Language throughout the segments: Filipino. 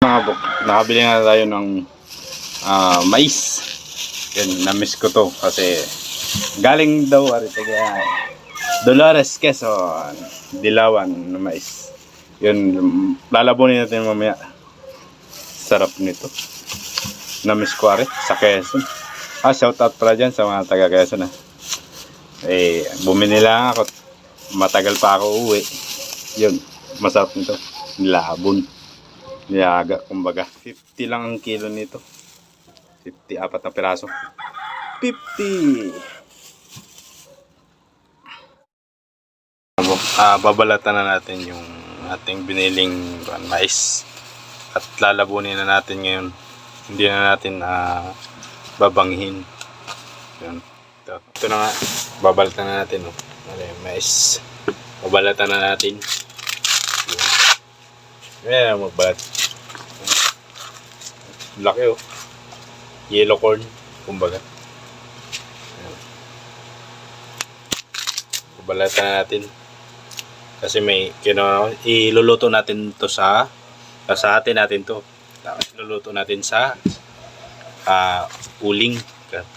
Buk, nakabili na tayo ng ah, mais. Yan, na-miss ko to kasi galing daw ari taga Dolores Quezon, Dilawan na mais. Yun, lalabunin natin mamaya. Sarap nito. Na-miss ko ari sa Quezon. Ah, shout out pala dyan sa mga taga Quezon ah. Eh, bumili lang ako. Matagal pa ako uwi. Yun, masarap nito. Nilabon. Niyaga, kumbaga. 50 lang ang kilo nito. 50, apat na piraso. 50! Ah, babalatan na natin yung ating biniling kuwan, mais. At lalabunin na natin ngayon. Hindi na natin ah, babanghin. Yun. Ito, ito na nga. Babalatan na natin. Oh. Ano yung. Babalatan na natin. Yun. Ayan, magbalat. Laki oh. Yellow corn, kumbaga. Ayan. Babalatan na natin. Kasi may kino iluluto natin to sa sa atin natin to. Tapos iluluto natin sa ah, uling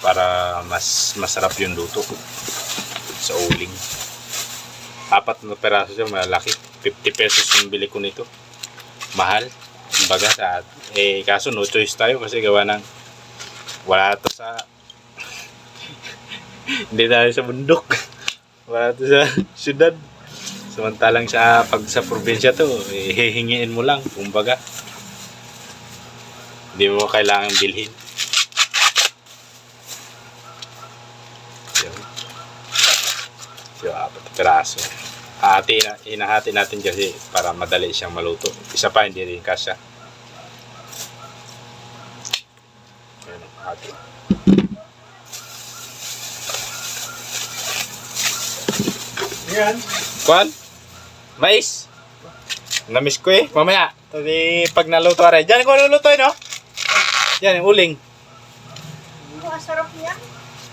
para mas masarap yung luto sa uling. Apat na peraso siya, malaki. 50 pesos yung bili ko nito. Mahal. Kumbaga sa eh kaso no choice tayo kasi gawa ng wala to sa hindi tayo sa bundok. Wala to sa syudad. Samantalang sa pag sa probinsya to, eh, hihingiin mo lang, kumbaga. Hindi mo kailangan bilhin. Yun. So, apat piraso. Hati na, inahati natin kasi para madali siyang maluto. Isa pa, hindi rin kasya. Ayan, hati. Yan. Kwan? Mais? Namiss ko eh. Mamaya. Tadi pag naluto aray. Diyan ko lulutoy no? Yan, yung uling. Ang sarap niya.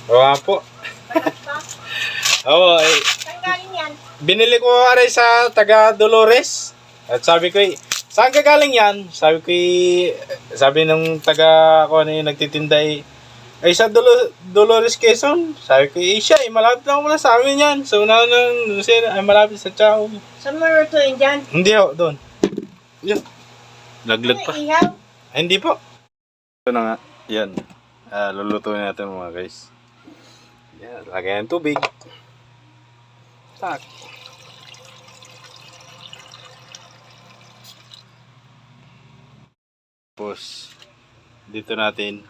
Oo nga po. Oo, eh, Saan galing yan? binili ko aray sa taga Dolores. At sabi ko eh, saan ka galing yan? Sabi ko eh, sabi nung taga ako ano yung nagtitinda eh, ay sa Dolo- Dolores Quezon. Sabi ko eh, siya eh, malapit lang muna sa amin yan. So, na nang ay malapit sa Chao. Saan mo lutuin dyan? Hindi ho, doon. Yan. Laglag pa. Ihaw? Ay, hindi po. Ito na nga. Yan. Ah, lulutuin natin mga guys. Yan. Lagyan ng tubig. Tak. Tapos, dito natin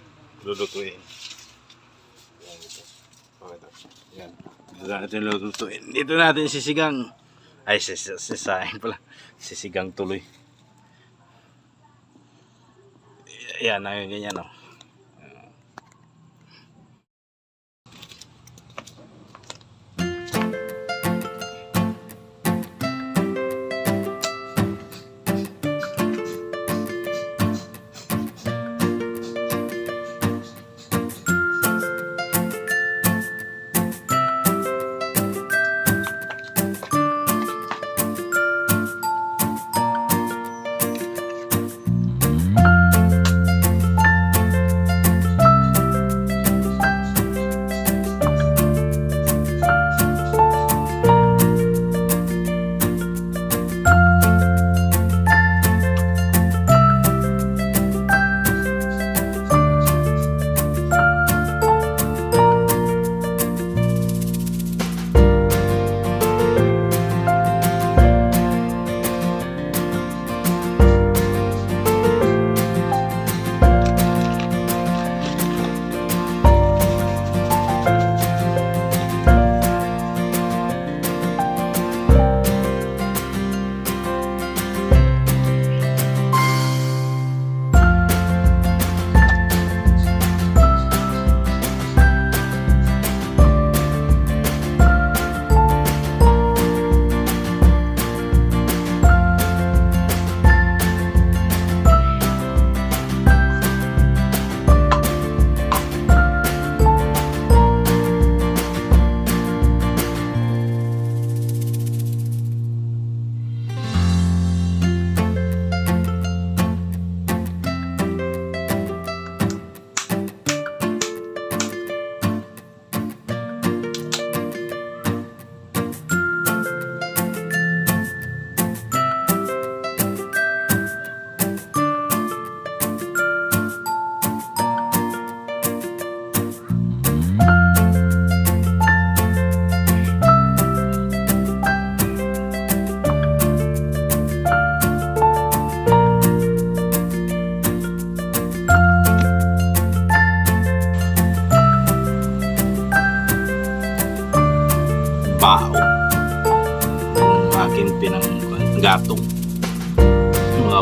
lulutuin. Yan, ito. Yan. Dito natin lulutuin. Dito natin sisigang. Ay, sis sisaing pala. Sisigang tuloy. Yan, ayun, ganyan, oh.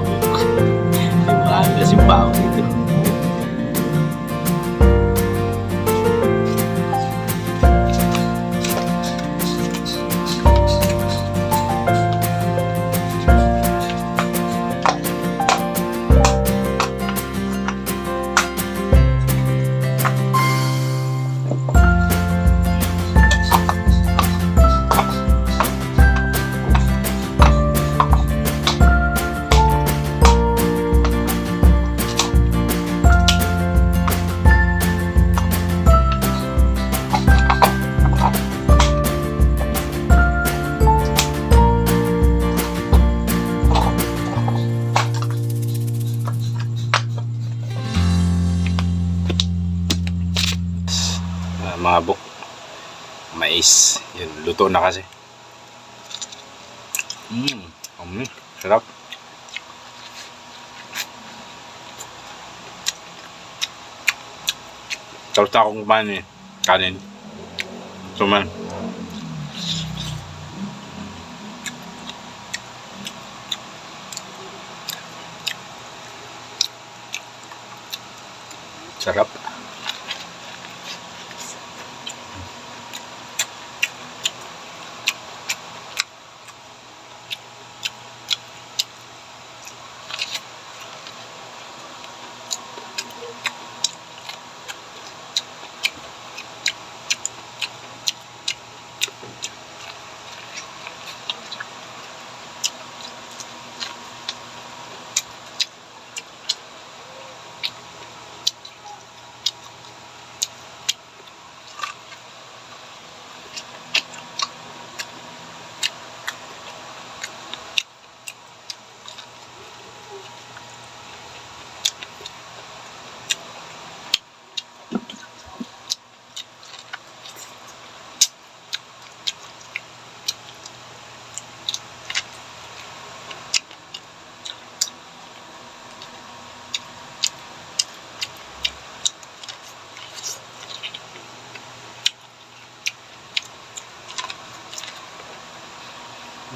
babo. Yung ano na simbaho dito. Mga buk. Mais. Yun, luto na kasi. Mmm, um, sarap. Tapos akong kumain eh. Kanin. Suman. Sarap.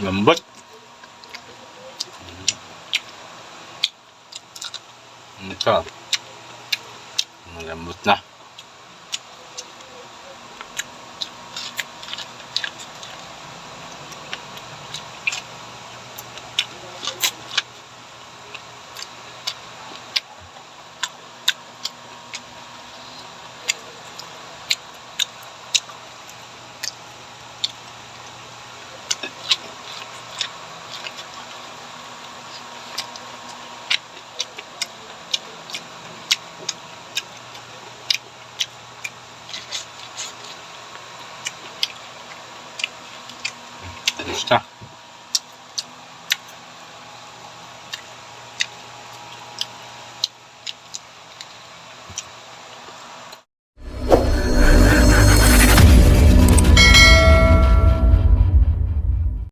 Lambot. Ito. está.